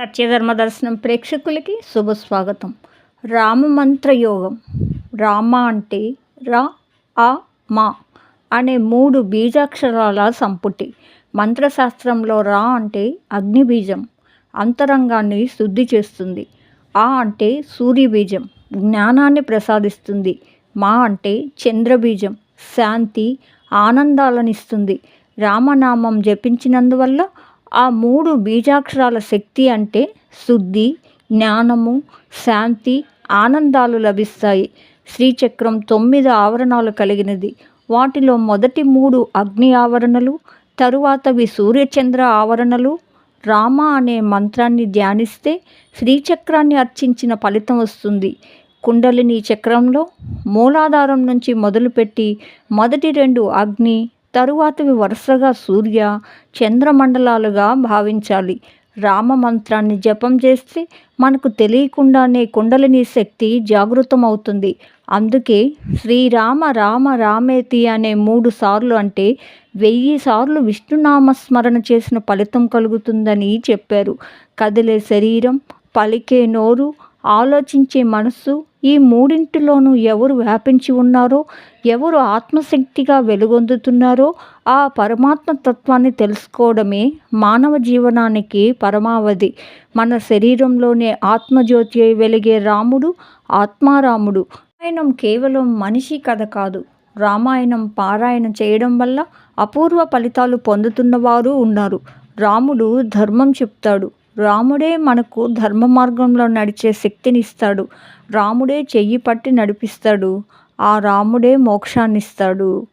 సత్యధర్మ దర్శనం ప్రేక్షకులకి శుభ స్వాగతం. రామమంత్ర యోగం రామ అంటే రా ఆ మా అనే మూడు బీజాక్షరాల సంపుటి. మంత్రశాస్త్రంలో రా అంటే అగ్నిబీజం. అంతరంగాన్ని శుద్ధి చేస్తుంది. ఆ అంటే సూర్యబీజం. జ్ఞానాన్ని ప్రసాదిస్తుంది. మా అంటే చంద్రబీజం. శాంతి ఆనందాలనిస్తుంది. రామనామం జపించినందువల్ల ఆ మూడు బీజాక్షరాల శక్తి అంటే శుద్ధి జ్ఞానము శాంతి ఆనందాలు లభిస్తాయి. శ్రీచక్రం తొమ్మిది ఆవరణాలు కలిగినది. వాటిలో మొదటి మూడు అగ్ని ఆవరణలు తరువాతవి సూర్యచంద్ర ఆవరణలు. రామ అనే మంత్రాన్ని ధ్యానిస్తే శ్రీచక్రాన్ని అర్చించిన ఫలితం వస్తుంది. కుండలిని చక్రంలో మూలాధారం నుంచి మొదలుపెట్టి మొదటి రెండు అగ్ని తరువాతవి వరుసగా సూర్య చంద్రమండలాలుగా భావించాలి. రామ మంత్రాన్ని జపం చేస్తే మనకు తెలియకుండానే కుండలిని శక్తి జాగృతమవుతుంది. అందుకే శ్రీరామ రామ రామేతి అనే మూడు సార్లు అంటే వెయ్యి సార్లు విష్ణునామస్మరణ చేసిన ఫలితం కలుగుతుందని చెప్పారు. కదిలే శరీరం పలికే నోరు ఆలోచించే మనస్సు ఈ మూడింటిలోనూ ఎవరు వ్యాపించి ఉన్నారో ఎవరు ఆత్మశక్తిగా వెలుగొందుతున్నారో ఆ పరమాత్మ తత్వాన్ని తెలుసుకోవడమే మానవ జీవనానికి పరమావధి. మన శరీరంలోనే ఆత్మజ్యోతి అయి వెలిగే రాముడు ఆత్మారాముడు. రామాయణం కేవలం మనిషి కథ కాదు. రామాయణం పారాయణ చేయడం వల్ల అపూర్వ ఫలితాలు పొందుతున్నవారు ఉన్నారు. రాముడు ధర్మం చెప్తాడు. రాముడే మనకు ధర్మ మార్గంలో నడిచే శక్తినిస్తాడు. రాముడే చెయ్యి పట్టి నడిపిస్తాడు. ఆ రాముడే మోక్షాన్నిస్తాడు.